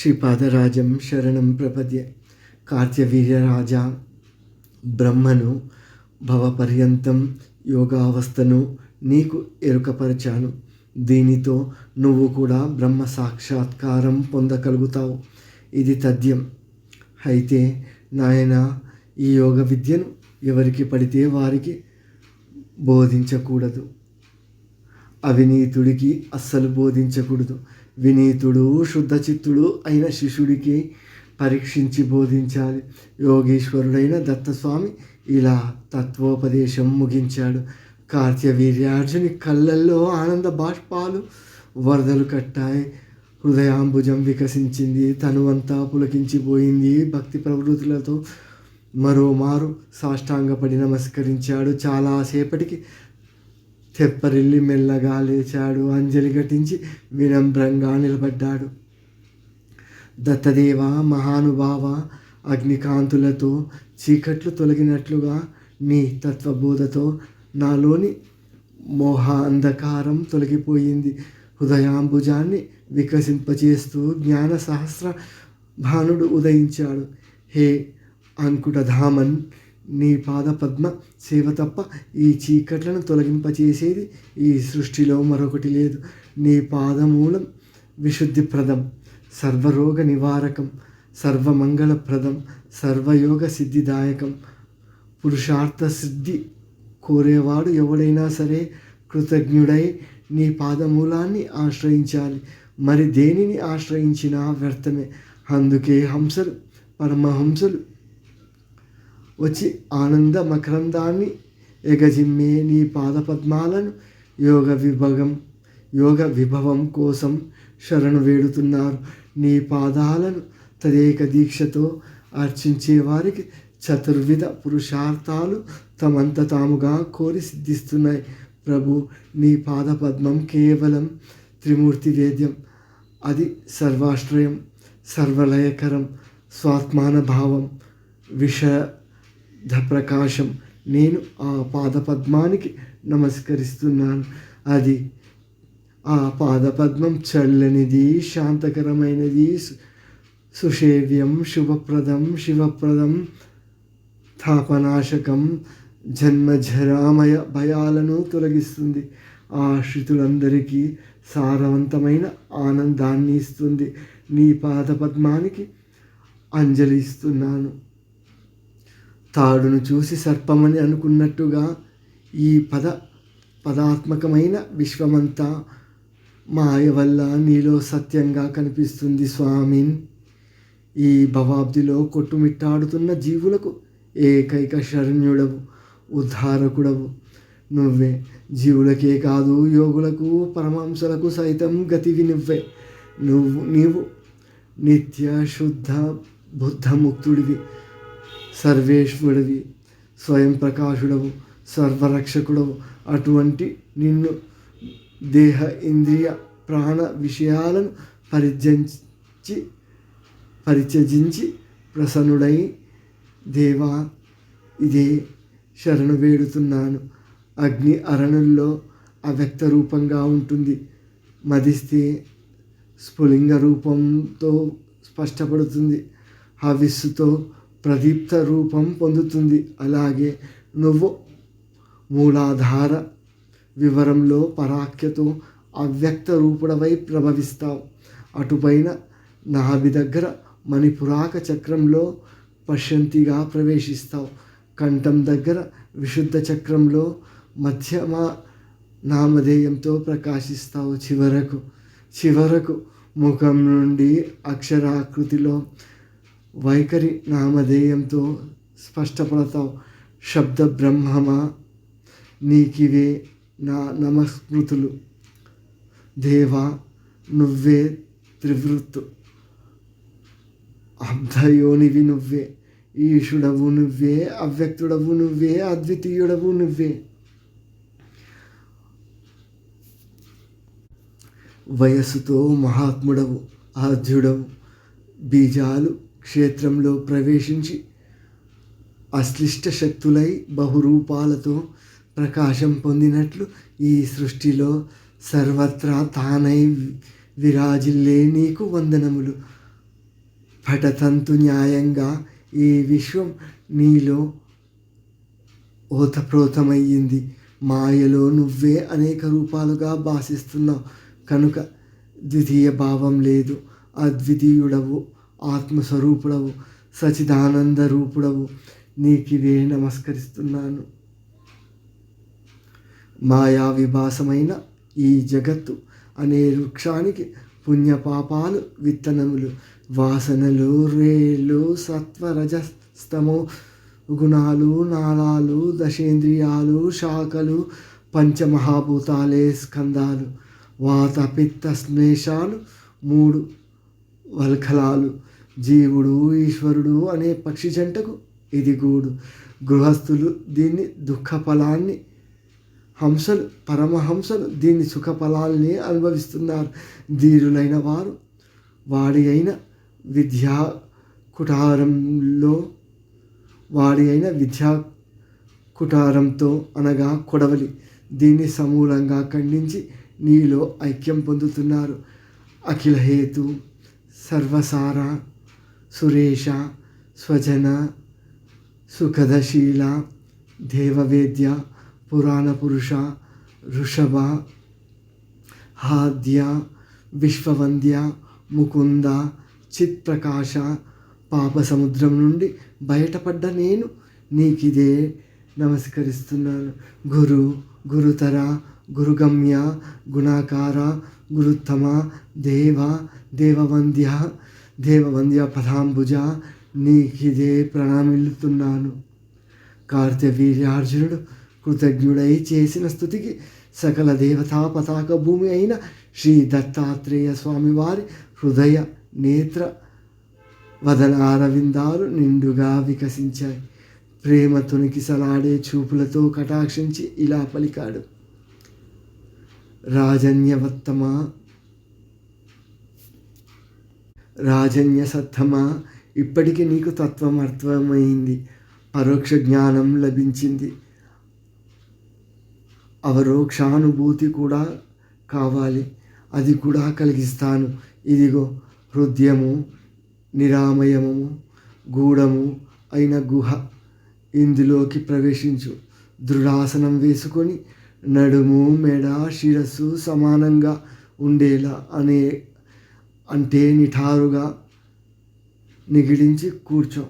శ్రీపాదరాజం శరణం ప్రపద్య. కార్త్యవీర్యరాజా బ్రహ్మను భవపర్యంతం యోగావస్థను నీకు ఎరుకపరిచాను. దీనితో నువ్వు కూడా బ్రహ్మ సాక్షాత్కారం పొందగలుగుతావు. ఇది తథ్యం. అయితే నాయన ఈ యోగ విద్యను ఎవరికి పడితే వారికి బోధించకూడదు. అవినీతుడికి అస్సలు బోధించకూడదు. వినీతుడు శుద్ధచిత్తుడు అయిన శిష్యుడికి పరీక్షించి బోధించాలి. యోగేశ్వరుడైన దత్తస్వామి ఇలా తత్వోపదేశం ముగించాడు. కార్త్యవీర్యార్జుని కళ్ళల్లో ఆనంద బాష్పాలు వరదలు కట్టాయి. హృదయాంబుజం వికసించింది. తనువంతా పులకించిపోయింది. భక్తి ప్రవృత్తులతో మరోమారు సాష్టాంగపడి నమస్కరించాడు. చాలాసేపటికి తెప్పరిల్లి మెల్లగా లేచాడు. అంజలి ఘటించి వినమ్రంగా నిలబడ్డాడు. దత్తదేవ మహానుభావ అగ్నికాంతులతో చీకట్లు తొలగినట్లుగా నీ తత్వబోధతో నాలోని మోహ అంధకారం తొలగిపోయింది. హృదయాంబుజాన్ని వికసింపచేస్తూ జ్ఞాన సహస్ర భానుడు ఉదయించాడు. హే అంకుటధామన్ నీ పాద పద్మ సేవ తప్ప ఈ చీకట్లను తొలగింపచేసేది ఈ సృష్టిలో మరొకటి లేదు. నీ పాదమూలం విశుద్ధిప్రదం సర్వరోగ నివారకం సర్వమంగళప్రదం సర్వయోగ సిద్ధిదాయకం. పురుషార్థ సిద్ధి కోరేవాడు ఎవడైనా సరే కృతజ్ఞుడై నీ పాదమూలాన్ని ఆశ్రయించాలి. మరి దేనిని ఆశ్రయించినా వ్యర్థమే. అందుకే హంసలు పరమహంసలు వచ్చి ఆనంద మకరందాన్ని ఎగజిమ్మే నీ పాదపద్మాలను యోగ విభవం యోగ విభవం కోసం శరణు వేడుతున్నారు. నీ పాదాలను తదేక దీక్షతో అర్చించే వారికి చతుర్విధ పురుషార్థాలు తమంత తాముగా కోరి సిద్ధిస్తున్నాయి. ప్రభు నీ పాదపద్మం కేవలం త్రిమూర్తి వేద్యం. అది సర్వాశ్రయం సర్వలయకరం స్వాత్మానభావం విష ప్రకాశం నేను ఆ పాదపద్మానికి నమస్కరిస్తున్నాను. అది ఆ పాదపద్మం చల్లనిది శాంతకరమైనది సుషేవ్యం శుభప్రదం శివప్రదం తాపనాశకం జన్మజరామయ భయాలను తొలగిస్తుంది. ఆశ్రితులందరికీ సారవంతమైన ఆనందాన్ని ఇస్తుంది. నీ పాదపద్మానికి అంజలి ఇస్తున్నాను. తాడును చూసి సర్పమని అనుకున్నట్టుగా ఈ పద పదాత్మకమైన విశ్వమంతా మాయ వల్ల నీలో సత్యంగా కనిపిస్తుంది స్వామిన్ ఈ భవాబ్దిలో కొట్టుమిట్టాడుతున్న జీవులకు ఏకైక శరణ్యుడవు ఉద్ధారకుడవు. నువ్వే జీవులకే కాదు యోగులకు పరమాంసలకు సైతం గతివి నువ్వే. నువ్వు నీవు నిత్య శుద్ధ బుద్ధముక్తుడివి సర్వేశ్వరుడివి స్వయం ప్రకాశుడవు సర్వరక్షకుడవు. అటువంటి నిన్ను దేహ ఇంద్రియ ప్రాణ విషయాలను పరిజంచి పరిత్యజించి ప్రసన్నుడై దేవా ఇదే శరణు వేడుతున్నాను. అగ్ని అరణుల్లో అవ్యక్త రూపంగా ఉంటుంది. మదిస్తే స్ఫులింగ రూపంతో స్పష్టపడుతుంది. హవిస్సుతో ప్రదీప్త రూపం పొందుతుంది. అలాగే నువ్వు మూలాధార వివరంలో పరాఖ్యతో అవ్యక్త రూపుడవై ప్రభవిస్తావు. అటుపైన నాభి దగ్గర మణిపురాక చక్రంలో పశ్యంతిగా ప్రవేశిస్తావు. కంఠం దగ్గర విశుద్ధ చక్రంలో మధ్యమ నామధేయంతో ప్రకాశిస్తావు. చివరకు చివరకు ముఖం నుండి అక్షరాకృతిలో వైఖరి నామధేయంతో స్పష్టపడతావు. శబ్ద బ్రహ్మమా? నీకివే నా నమస్మృతులు దేవా నువ్వే త్రివృత్తు. అబ్ధయోనివి నువ్వే ఈశుడవు నువ్వే అవ్యక్తుడవు నువ్వే అద్వితీయుడవు నువ్వే. వయస్సుతో మహాత్ముడవు ఆద్యుడవు. బీజాలు క్షేత్రంలో ప్రవేశించి అశ్లిష్ట శక్తులై బహురూపాలతో ప్రకాశం పొందినట్లు ఈ సృష్టిలో సర్వత్రా తానై విరాజిల్లే నీకు వందనములు. పటతంతు న్యాయంగా ఈ విశ్వం నీలో ఓతప్రోతమయ్యింది. మాయలో నువ్వే అనేక రూపాలుగా భాషిస్తున్నావు కనుక ద్వితీయ భావం లేదు. అద్వితీయుడవు. ఆత్మస్వరూపుడవు సచిదానంద రూపుడవు నీకిదే నమస్కరిస్తున్నాను. మాయా విభాసమైన ఈ జగత్తు అనే వృక్షానికి పుణ్యపాపాలు విత్తనములు వాసనలు రేలు సత్వరజస్తమో గుణాలు నాళాలు దశేంద్రియాలు శాఖలు పంచమహాభూతాలే స్కందాలు వాత పిత్త శ్లేషాలు మూడు వల్కలాలు జీవుడు ఈశ్వరుడు అనే పక్షి జంటకు ఇది గూడు గృహస్థులు దీన్ని దుఃఖ ఫలాన్ని హంసలు పరమహంసలు దీన్ని సుఖ ఫలాల్ని అనుభవిస్తున్నారు. ధీరులైన వారు వాడి అయిన విద్యా కుటారంలో వాడి అయిన విద్యా కుటారంతో అనగా కొడవలి. దీన్ని సమూలంగా ఖండించి నీలో ఐక్యం పొందుతున్నారు. అఖిల హేతు సర్వసార సురేష స్వజన సుఖదశీల దేవవేద్య పురాణ పురుష ఋషభ హాద్య విశ్వవంద్య ముకుంద చిత్ప్రకాశ పాప సముద్రం నుండి బయటపడ్డ నేను నీకిదే నమస్కరిస్తున్నాను. గురు గురుతర గురుగమ్య గుణాకార గురుత్తమ దేవ దేవవంద్య దేవవంద్య పదాంబుజ నీకిదే ప్రణామిల్లుతున్నాను. కార్తవీర్యార్జునుడు కృతజ్ఞుడై చేసిన స్థుతికి సకల దేవతా పతాక భూమి అయిన శ్రీ దత్తాత్రేయ స్వామివారి హృదయ నేత్ర వదనారవిందాలు నిండుగా వికసించాయి. ప్రేమ తొణికిసలాడే చూపులతో కటాక్షించి ఇలా పలికాడు. రాజన్యవత్తమా రాజన్య సత్తమా ఇప్పటికి నీకు తత్వం అర్థమైంది. పరోక్ష జ్ఞానం లభించింది. అవరోక్షానుభూతి కూడా కావాలి. అది కూడా కలిగిస్తాను. ఇదిగో హృదయము నిరామయము గూఢము అయిన గుహ. ఇందులోకి ప్రవేశించు. దృఢాసనం వేసుకొని నడుము మెడ శిరస్సు సమానంగా ఉండేలా అనే అంటే నిఠారుగా నిగిడించి కూర్చో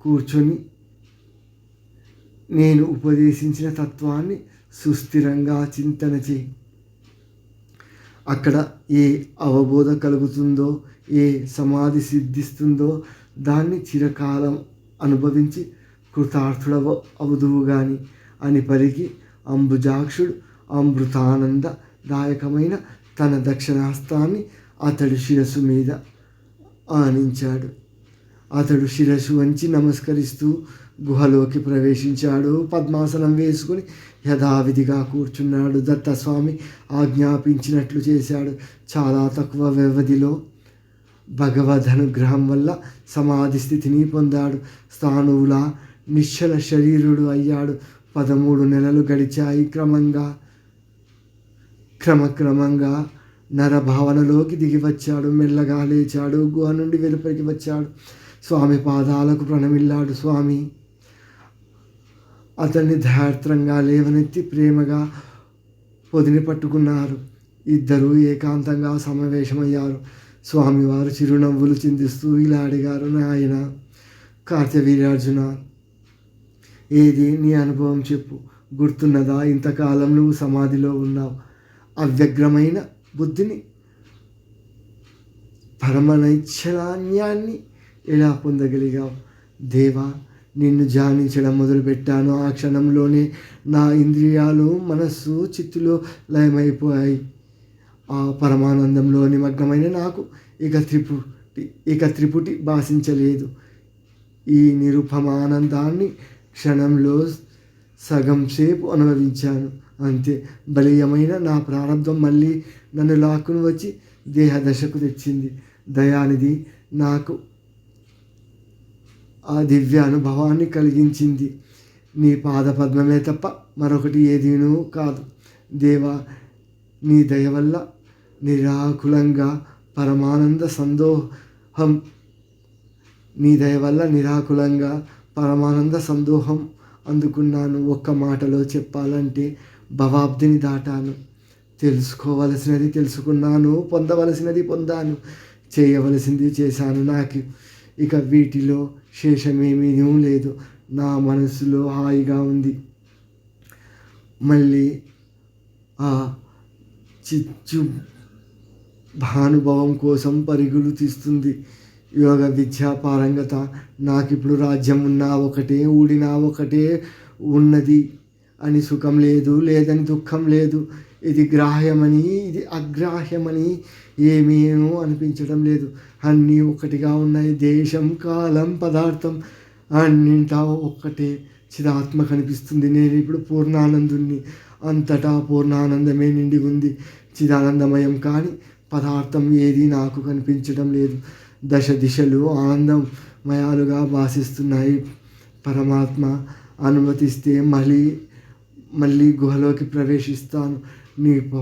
కూర్చొని నేను ఉపదేశించిన తత్వాన్ని సుస్థిరంగా చింతన చేయి. అక్కడ ఏ అవబోధ కలుగుతుందో ఏ సమాధి సిద్ధిస్తుందో దాన్ని చిరకాలం అనుభవించి కృతార్థుడవ అవదువు గాని అని పలికి అంబుజాక్షుడు అమృతానందదాయకమైన తన దక్షిణాస్తాన్ని అతడు శిరస్సు మీద ఆనించాడు. అతడు శిరస్సు వంచి నమస్కరిస్తూ గుహలోకి ప్రవేశించాడు. పద్మాసనం వేసుకుని యథావిధిగా కూర్చున్నాడు. దత్తస్వామి ఆజ్ఞాపించినట్లు చేశాడు. చాలా తక్కువ వ్యవధిలో భగవద్ అనుగ్రహం వల్ల సమాధి స్థితిని పొందాడు. స్థాణువుల నిశ్చల శరీరుడు అయ్యాడు. పదమూడు నెలలు గడిచాయి. క్రమంగా క్రమక్రమంగా నరభావనలోకి దిగి వచ్చాడు. మెల్లగా లేచాడు. గుహ నుండి వెలుపలికి వచ్చాడు. స్వామి పాదాలకు ప్రణమిల్లాడు స్వామి. అతన్ని ధార్త్రంగా లేవనెత్తి ప్రేమగా పొదిని పట్టుకున్నారు. ఇద్దరూ ఏకాంతంగా సమావేశమయ్యారు. స్వామివారు చిరునవ్వులు చిందిస్తూ ఇలా అడిగారు నాయన కార్తవీర్యార్జున ఏది నీ అనుభవం చెప్పు. గుర్తున్నదా? ఇంతకాలం నువ్వు సమాధిలో ఉన్నావు. అవ్యగ్రమైన బుద్ధిని పరమనైచ్చలాన్యాన్ని ఎలా పొందగలిగావు? దేవా నిన్ను ధ్యానించడం మొదలుపెట్టాను. ఆ క్షణంలోనే నా ఇంద్రియాలు మనస్సు చిత్తులో లయమైపోయాయి. ఆ పరమానందంలో నిమగ్నమైన నాకు ఇక త్రిపుటి ఇక త్రిపుటి భాషించలేదు. ఈ నిరుపమానందాన్ని క్షణంలో సగం సేపు అనుభవించాను. అంతే. బలీయమైన నా ప్రారంభం మళ్ళీ నన్ను లాక్కుని వచ్చి దేహదశకు తెచ్చింది. దయానిధి నాకు ఆ దివ్య అనుభవాన్ని కలిగించింది. నీ పాదపద్మమే తప్ప మరొకటి ఏదీనూ కాదు. దేవా నీ దయ వల్ల నిరాకులంగా పరమానంద సందోహం నీ దయ వల్ల నిరాకులంగా పరమానంద సందోహం అందుకున్నాను. ఒక్క మాటలో చెప్పాలంటే భవాబ్దిని దాటాను. తెలుసుకోవలసినది తెలుసుకున్నాను పొందవలసినది పొందాను. చేయవలసింది చేశాను నాకు. ఇక వీటిలో శేషమేమీ లేదు. నా మనసులో హాయిగా ఉంది. మళ్ళీ ఆ చిచ్చు భానుభవం కోసం పరుగులు తీస్తుంది. యోగ విద్యా పారంగత. నాకిప్పుడు రాజ్యం ఉన్నా ఒకటే ఊడినా ఒకటే ఉన్నది అని సుఖం లేదు లేదని దుఃఖం లేదు. ఇది గ్రాహ్యమని ఇది అగ్రాహ్యమని ఏమేమో అనిపించడం లేదు. అన్నీ ఒకటిగా ఉన్నాయి. దేశం కాలం పదార్థం అన్నింటా ఒక్కటే చిదాత్మ కనిపిస్తుంది. నేను ఇప్పుడు పూర్ణానందుని అంతటా పూర్ణానందమే నిండి ఉంది చిదానందమయం కానీ పదార్థం ఏది నాకు కనిపించడం లేదు. దశ దిశలు ఆనందమయాలుగా భాషిస్తున్నాయి పరమాత్మ అనుమతిస్తే మళ్ళీ మళ్ళీ గుహలోకి ప్రవేశిస్తాను. నీ ప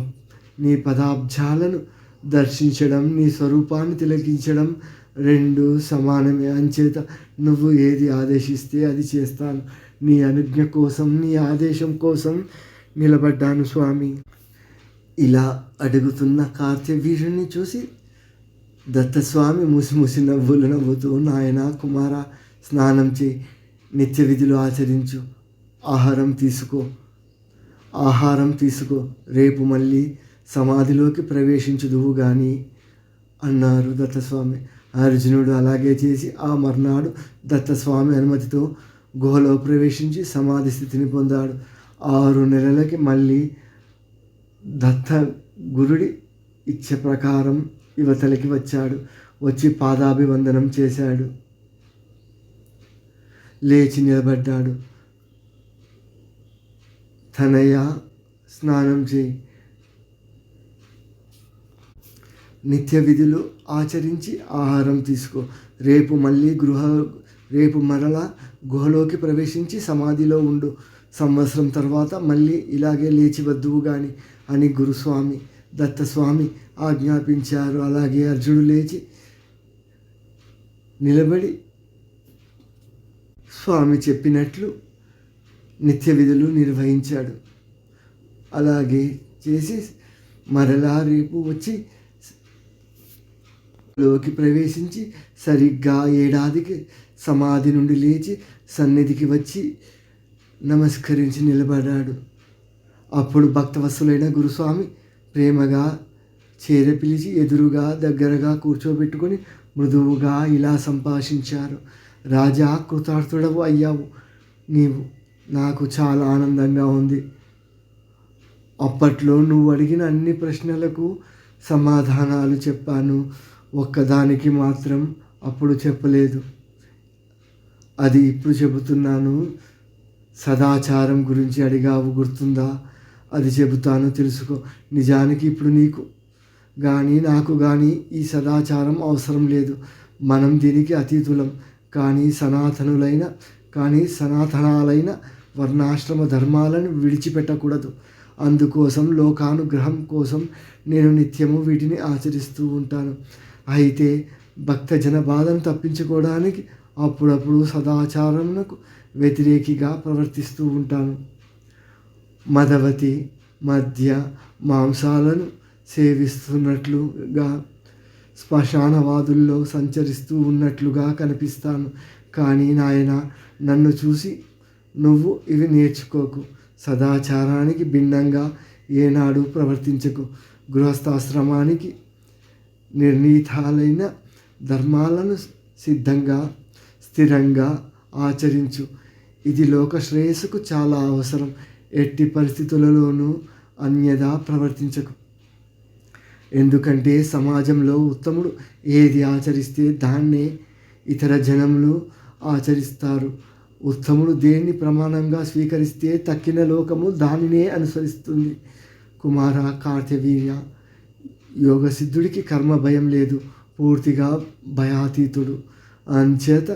నీ పదాబ్జాలను దర్శించడం నీ స్వరూపాన్ని తిలకించడం రెండు సమానమే. అంచేత నువ్వు ఏది ఆదేశిస్తే అది చేస్తాను. నీ అనుజ్ఞ కోసం నీ ఆదేశం కోసం నిలబడ్డాను స్వామి. ఇలా అడుగుతున్న కార్తవీర్యుని చూసి దత్తస్వామి ముసి ముసి నవ్వులు నవ్వుతూ నాయన కుమార స్నానం చేయి. నిత్య విధులు ఆచరించు. ఆహారం తీసుకో. ఆహారం తీసుకో రేపు మళ్ళీ సమాధిలోకి ప్రవేశించుదువు కానీ అన్నారు దత్తస్వామి. అర్జునుడు అలాగే చేసి ఆ మర్నాడు దత్తస్వామి అనుమతితో గుహలో ప్రవేశించి సమాధి స్థితిని పొందాడు. ఆరు నెలలకి మళ్ళీ దత్త గురుడి ఇచ్చ ప్రకారం యువతలకి వచ్చాడు. వచ్చి పాదాభివందనం చేశాడు. లేచి నిలబడ్డాడు. తనయ్య స్నానం చేయి. నిత్య విధులు ఆచరించి ఆహారం తీసుకో. రేపు మళ్ళీ గృహ రేపు మరలా గుహలోకి ప్రవేశించి సమాధిలో ఉండు. సంవత్సరం తర్వాత మళ్ళీ ఇలాగే లేచి వద్దువు కానీ అని గురుస్వామి దత్తస్వామి ఆజ్ఞాపించారు. అలాగే అర్జునుడు లేచి నిలబడి స్వామి చెప్పినట్లు నిత్య విధులు నిర్వహించాడు. అలాగే చేసి మరలా రేపు వచ్చి లోకి ప్రవేశించి సరిగ్గా ఏడాదికి సమాధి నుండి లేచి సన్నిధికి వచ్చి నమస్కరించి నిలబడ్డాడు అప్పుడు భక్తవసులైన గురుస్వామి ప్రేమగా చేర పిలిచి ఎదురుగా దగ్గరగా కూర్చోబెట్టుకొని మృదువుగా ఇలా సంభాషించారు. రాజా కృతార్థుడవు అయ్యావు నీవు. నాకు చాలా ఆనందంగా ఉంది. అప్పట్లో నువ్వు అడిగిన అన్ని ప్రశ్నలకు సమాధానాలు చెప్పాను. ఒక్కదానికి మాత్రం అప్పుడు చెప్పలేదు. అది ఇప్పుడు చెబుతున్నాను. సదాచారం గురించి అడిగావు గుర్తుందా? అది చెబుతాను తెలుసుకో. నిజానికి ఇప్పుడు నీకు కానీ నాకు కానీ ఈ సదాచారం అవసరం లేదు. మనం దీనికి అతీతులం. కానీ సనాతనులైన కానీ సనాతనాలైన వర్ణాశ్రమ ధర్మాలను విడిచిపెట్టకూడదు. అందుకోసం లోకానుగ్రహం కోసం నేను నిత్యము వీటిని ఆచరిస్తూ ఉంటాను. అయితే భక్తజన బాధను తప్పించుకోవడానికి అప్పుడప్పుడు సదాచారమునకు వ్యతిరేకిగా ప్రవర్తిస్తూ ఉంటాను. మదవతి మధ్య మాంసాలను సేవిస్తున్నట్లుగా శ్మశానవాదుల్లో సంచరిస్తూ ఉన్నట్లుగా కనిపిస్తాను. కానీ నాయన నన్ను చూసి నువ్వు ఇవి నేర్చుకోకు. సదాచారానికి భిన్నంగా ఏనాడు ప్రవర్తించకు. గృహస్థాశ్రమానికి నిర్ణీతాలైన ధర్మాలను సిద్ధంగా స్థిరంగా ఆచరించు. ఇది లోక శ్రేయస్సుకు చాలా అవసరం. ఎట్టి పరిస్థితులలోనూ అన్యదా ప్రవర్తించకు. ఎందుకంటే సమాజంలో ఉత్తముడు ఏది ఆచరిస్తే దాన్నే ఇతర జనములు ఆచరిస్తారు. ఉత్తముడు దేన్ని ప్రమాణంగా స్వీకరిస్తే తక్కిన లోకము దానినే అనుసరిస్తుంది. కుమార కార్తవీర్య యోగ సిద్ధుడికి కర్మ భయం లేదు. పూర్తిగా భయాతీతుడు. అంచేత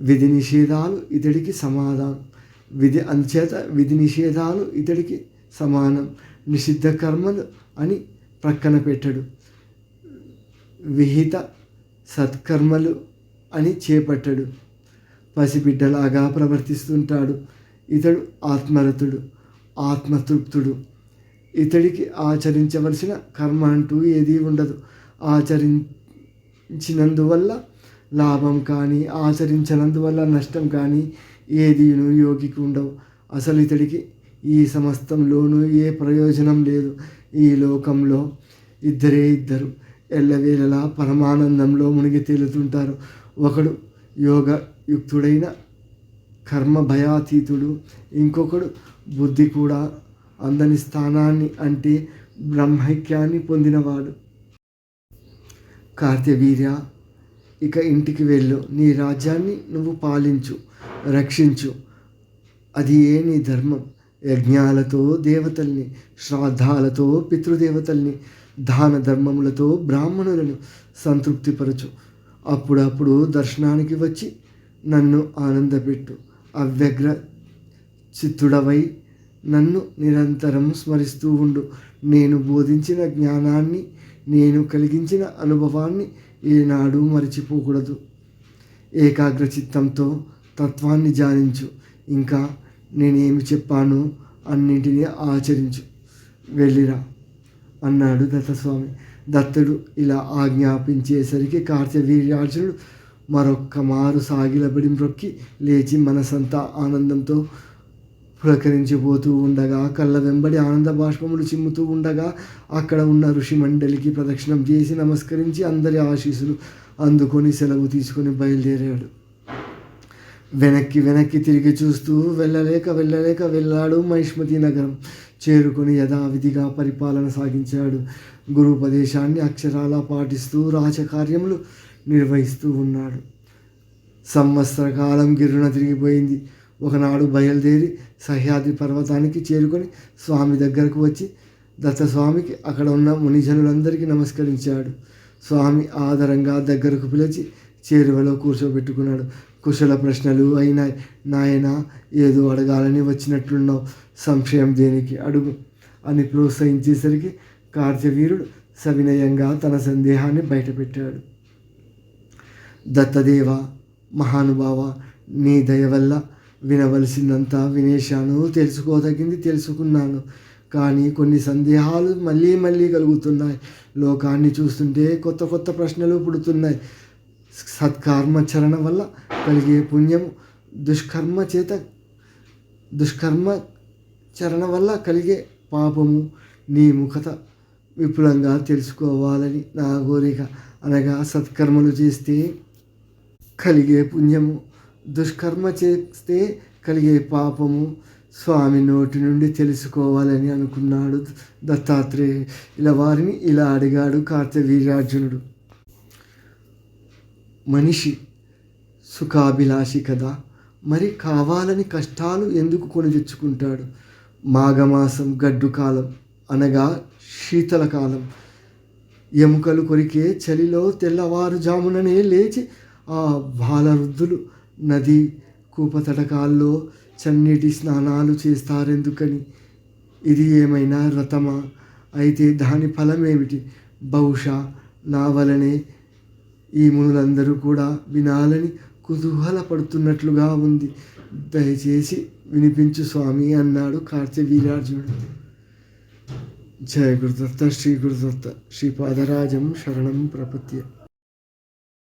విధి నిషేధాలు ఇతడికి సమాధానం విధి అంచేత విధి నిషేధాలు ఇతడికి సమానం. నిషిద్ధ కర్మలు అని ప్రక్కన పెట్టడు. విహిత సత్కర్మలు అని చేపట్టడు. పసిబిడ్డలాగా ప్రవర్తిస్తుంటాడు. ఇతడు ఆత్మరతుడు ఆత్మతృప్తుడు. ఇతడికి ఆచరించవలసిన కర్మ అంటూ ఏదీ ఉండదు. ఆచరించినందువల్ల లాభం కానీ ఆచరించినందువల్ల నష్టం కానీ ఏదీను యోగికి ఉండవు. అసలు ఇతడికి ఈ సమస్తంలోనూ ఏ ప్రయోజనం లేదు. ఈ లోకంలో ఇద్దరే ఇద్దరు. ఎల్లవేళలా పరమానందంలో మునిగి తేలుతుంటారు. ఒకడు యోగయుక్తుడైన కర్మ భయాతీతుడు ఇంకొకడు బుద్ధి కూడా అందని స్థానాన్ని అంటే బ్రహ్మైక్యాన్ని పొందినవాడు. కార్తవీర్య ఇక ఇంటికి వెళ్ళు నీ రాజ్యాన్ని నువ్వు పాలించు రక్షించు. అది ఏ నీ ధర్మం? యజ్ఞాలతో దేవతల్ని శ్రాద్ధాలతో పితృదేవతల్ని దాన ధర్మములతో బ్రాహ్మణులను సంతృప్తిపరచు. అప్పుడప్పుడు దర్శనానికి వచ్చి నన్ను ఆనందపెట్టు. అవ్యగ్ర చిత్తుడవై నన్ను నిరంతరం స్మరిస్తూ ఉండు. నేను బోధించిన జ్ఞానాన్ని నేను కలిగించిన అనుభవాన్ని ఏనాడు మరిచిపోకూడదు. ఏకాగ్ర చిత్తంతో తత్వాన్ని జానించు. ఇంకా నేనేమి చెప్పాను అన్నింటినీ ఆచరించు. వెళ్ళిరా అన్నాడు దత్తస్వామి. దత్తుడు ఇలా ఆజ్ఞాపించేసరికి కార్తవీర్యార్జునుడు మరొక్క మారు సాగిలబడి మ్రొక్కి లేచి మనసంతా ఆనందంతో పులకరించిపోతూ ఉండగా కళ్ళ వెంబడి ఆనంద బాష్పములు చిమ్ముతూ ఉండగా అక్కడ ఉన్న ఋషి మండలికి ప్రదక్షిణం చేసి నమస్కరించి అందరి ఆశీస్సులు అందుకొని సెలవు తీసుకొని బయలుదేరాడు. వెనక్కి వెనక్కి తిరిగి చూస్తూ వెళ్ళలేక వెళ్ళలేక వెళ్ళాడు మహిష్మతి నగరం. చేరుకొని యథావిధిగా పరిపాలన సాగించాడు. గురుపదేశాన్ని అక్షరాలా పాటిస్తూ రాజకార్యములు నిర్వహిస్తూ ఉన్నాడు. సంవత్సర కాలం గిరున తిరిగిపోయింది. ఒకనాడు బయలుదేరి సహ్యాద్రి పర్వతానికి చేరుకొని స్వామి దగ్గరకు వచ్చి దత్తస్వామికి అక్కడ ఉన్న మునిజనులందరికీ నమస్కరించాడు. స్వామి ఆదరంగా దగ్గరకు పిలిచి చేరువలో కూర్చోబెట్టుకున్నాడు. కుశల ప్రశ్నలు అయినాయి నాయన ఏదో అడగాలని వచ్చినట్లున్నావు. సంశయం దేనికి? అడుగు. అని ప్రోత్సహించేసరికి కార్తవీరుడు సవినయంగా తన సందేహాన్ని బయటపెట్టాడు. దత్తదేవ మహానుభావ నీ దయ వల్ల వినవలసిందంతా వినేశాను. తెలుసుకోదగింది తెలుసుకున్నాను. కానీ కొన్ని సందేహాలు మళ్ళీ మళ్ళీ కలుగుతున్నాయి. లోకాన్ని చూస్తుంటే కొత్త కొత్త ప్రశ్నలు పుడుతున్నాయి. సత్కర్మచరణ వల్ల కలిగే పుణ్యము దుష్కర్మ చేత దుష్కర్మ చరణ వల్ల కలిగే పాపము నీ ముఖత విపులంగా తెలుసుకోవాలని నా కోరిక. అనగా సత్కర్మలు చేస్తే కలిగే పుణ్యము దుష్కర్మ చేస్తే కలిగే పాపము స్వామి నోటి నుండి తెలుసుకోవాలని అనుకున్నాడు దత్తాత్రేయ. ఇలా వారిని ఇలా అడిగాడు కార్తవీర్యార్జునుడు మనిషి సుఖాభిలాషి కదా. మరి కావాలని కష్టాలు ఎందుకు కొని తెచ్చుకుంటాడు? మాఘమాసం గడ్డు కాలం అనగా శీతల కాలం. ఎముకలు కొరికే చలిలో తెల్లవారుజాముననే లేచి ఆ బాలవృద్ధులు నది కూపతటకాల్లో చన్నీటి స్నానాలు చేస్తారెందుకని? ఇది ఏమైనా రథమా అయితే దాని ఫలమేమిటి? బహుశా నా వలనే ఈ మునులందరూ కూడా వినాలని కుతూహలపడుతున్నట్లుగా ఉంది. దయచేసి వినిపించు స్వామి అన్నాడు కార్తవీర్యార్జునుడు జయ గురుదత్త శ్రీ గురుదత్త శ్రీ పాదరాజం శరణం ప్రపత్య.